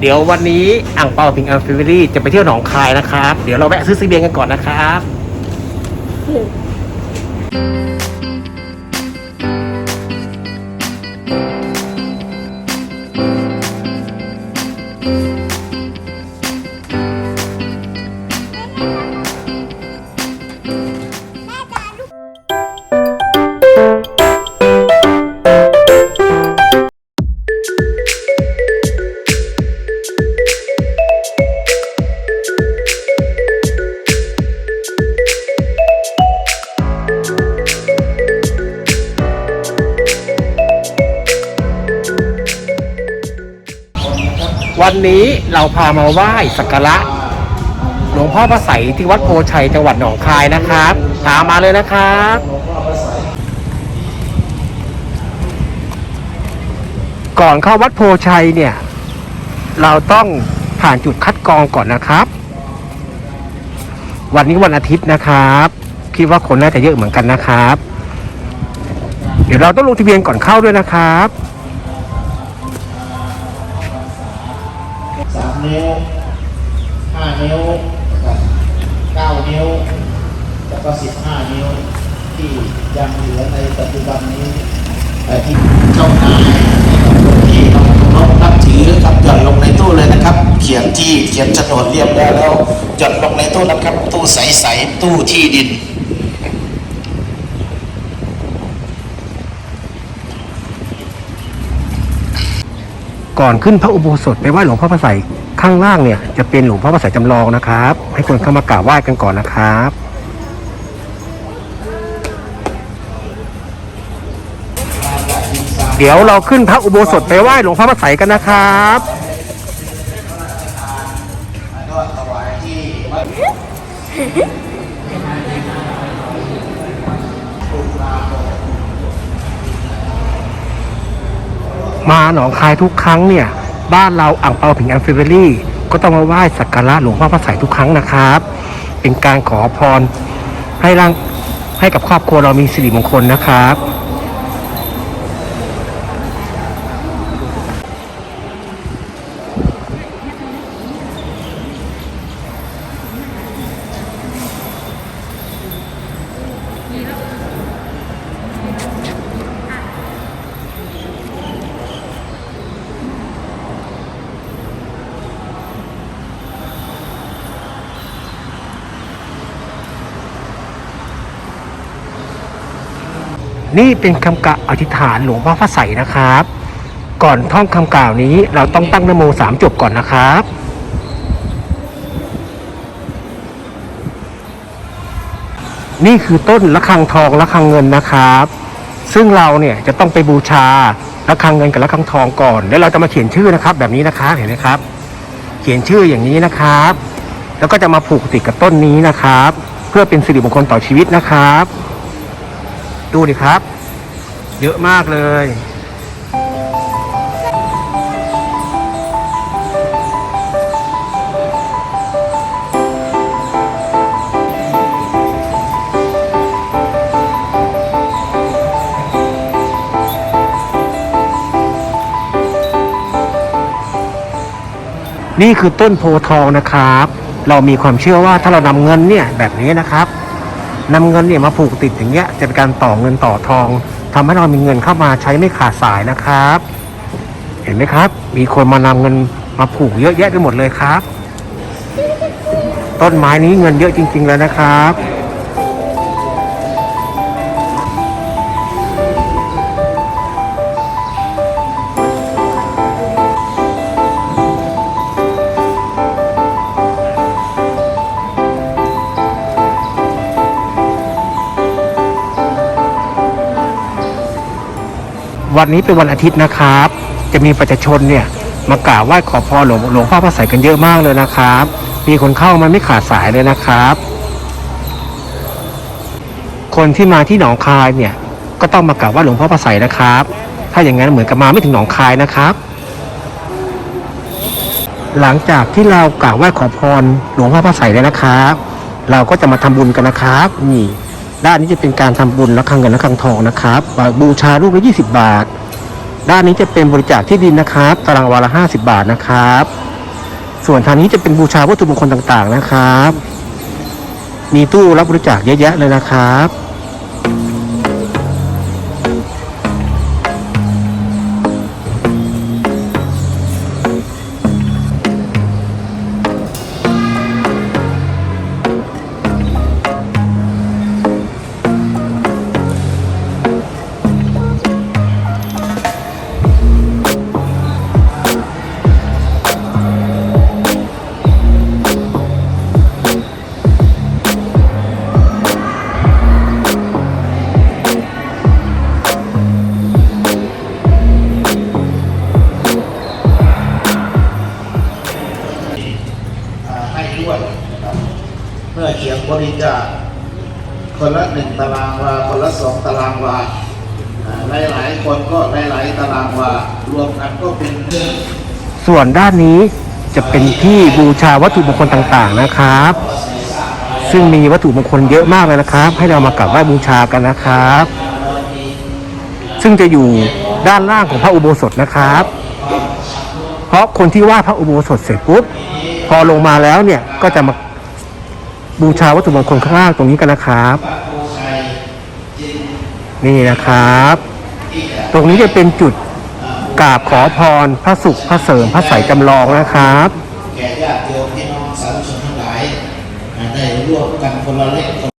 เดี๋ยววันนี้อ่างเปาพิงอัลฟิวรี่จะไปเที่ยวหนองคายนะครับ เดี๋ยวเราแวะซื้อซีเบียงกันก่อนนะครับ วันนี้เราพามาไหว้สักการะหลวงพ่อพระไสยที่วัดโพชัยจังหวัดหนองคายนะครับตามมาเลยนะครับก่อนเข้าวัดโพชัยเนี่ย เราต้องผ่านจุดคัดกรองก่อนนะครับ วันนี้วันอาทิตย์นะครับ คิดว่าคนน่าจะเยอะเหมือนกันนะครับ เดี๋ยวเราต้องลงทะเบียนก่อนเข้าด้วยนะครับ นิ้วห้านิ้วนะครับเก้านิ้ว แล้วก็สิบห้านิ้ว ที่ยังเหลือในปัจจุบันนี้แต่ที่เจ้านายที่เราเานับถือครับหย่อนลงในตู้เลยนะครับ เขียนที่เขียนโฉนดเรียบร้อยแล้วหย่อนลงในตู้นะครับ ตู้ใสๆตู้ที่ดิน ก่อนขึ้นพระอุโบสถไปไหว้หลวงพ่อพระไสยข้างล่างเนี่ยจะเป็นหลวงพ่อพระไสยจำลองนะครับ ให้คนเข้ามากราบไหว้กันก่อนนะครับเดี๋ยวเราขึ้นพระอุโบสถไปไหว้หลวงพ่อพระไสยกันนะครับ มาหนองคายทุกครั้งเนี่ย บ้านเราอ่างเปาผิงแอมฟิเบอรี่ก็ต้องมาไหว้สักการะหลวงพ่อพระสายทุกครั้งนะครับ เป็นการขอพรให้ร่างให้กับครอบครัวเรามีสิริมงคลนะครับ นี่เป็นคำกล่าวอธิษฐานหลวงพ่อพระไสยนะครับ ก่อนท่องคำกล่าวนี้เราต้องตั้งนโมสามจบก่อนนะครับนี่คือต้นละคังทองละคังเงินนะครับ ซึ่งเราเนี่ยจะต้องไปบูชาละคังเงินกับละคังทองก่อน แล้วเราจะมาเขียนชื่อนะครับ แบบนี้นะครับเห็นไหมครับ เขียนชื่ออย่างนี้นะครับ แล้วก็จะมาผูกติดกับต้นนี้นะครับ เพื่อเป็นสิริมงคลต่อชีวิตนะครับ ดูดิครับ เยอะมากเลย นี่คือต้นโพทองนะครับ เรามีความเชื่อว่าถ้าเรานำเงินเนี่ยแบบนี้นะครับ นำเงินเนี่ยมาผูกติดอย่างเงี้ยจะเป็นการต่อเงินต่อทองทำให้เรามีเงินเข้ามาใช้ไม่ขาดสายนะครับ เห็นไหมครับ มีคนมานำเงินมาผูกเยอะแยะไปหมดเลยครับ ต้นไม้นี้เงินเยอะจริง ๆ แล้วนะครับ วันนี้เป็นวันอาทิตย์นะครับ จะมีประชาชนเนี่ยมากราบไหว้ขอพรหลวงหลวงพ่อพระไสยกันเยอะมากเลยนะครับ มีคนเข้ามาไม่ขาดสายเลยนะครับ คนที่มาที่หนองคายเนี่ยก็ต้องมากราบไหว้หลวงพ่อพระไสยนะครับ ถ้าอย่างนั้นเหมือนกับมาไม่ถึงหนองคายนะครับ หลังจากที่เรากราบไหว้ขอพรหลวงพ่อพระไสยแล้วนะครับ เราก็จะมาทำบุญกันนะครับนี่ ด้านนี้จะเป็นการทำบุญและคังเงินและคังทองนะครับบูชาลูกละ20บาท ด้านนี้จะเป็นบริจาคที่ดินนะครับ ตารางวาละ50บาทนะครับ ส่วนทางนี้จะเป็นบูชาวัตถุมงคลต่างๆนะครับ มีตู้รับบริจาคเยอะแยะเลยนะครับ เมื่อเขียนบริจาคคนละหนึ่งตารางวา คนละสองตารางวา หลายๆ คนก็หลายๆตารางวา รวมกันก็เป็นส่วนด้านนี้จะเป็นที่บูชาวัตถุมงคลต่างๆนะครับ ซึ่งมีวัตถุมงคลเยอะมากเลยนะครับ ให้เรามากราบไหว้บูชากันนะครับ ซึ่งจะอยู่ด้านล่างของพระอุโบสถนะครับ เพราะคนที่ไหว้พระอุโบสถเสร็จปุ๊บพอลงมาแล้วเนี่ยก็จะมา บูชาวัตถุมงคลข้างล่างตรงนี้กันนะครับ นี่นะครับ ตรงนี้จะเป็นจุดกราบขอพรพระสุขพระเสริมพระใสจำลองนะครับแก่ญาติโยมพี่น้องสาธุชนทั้งหลายได้ร่วมกันคนละเล็ก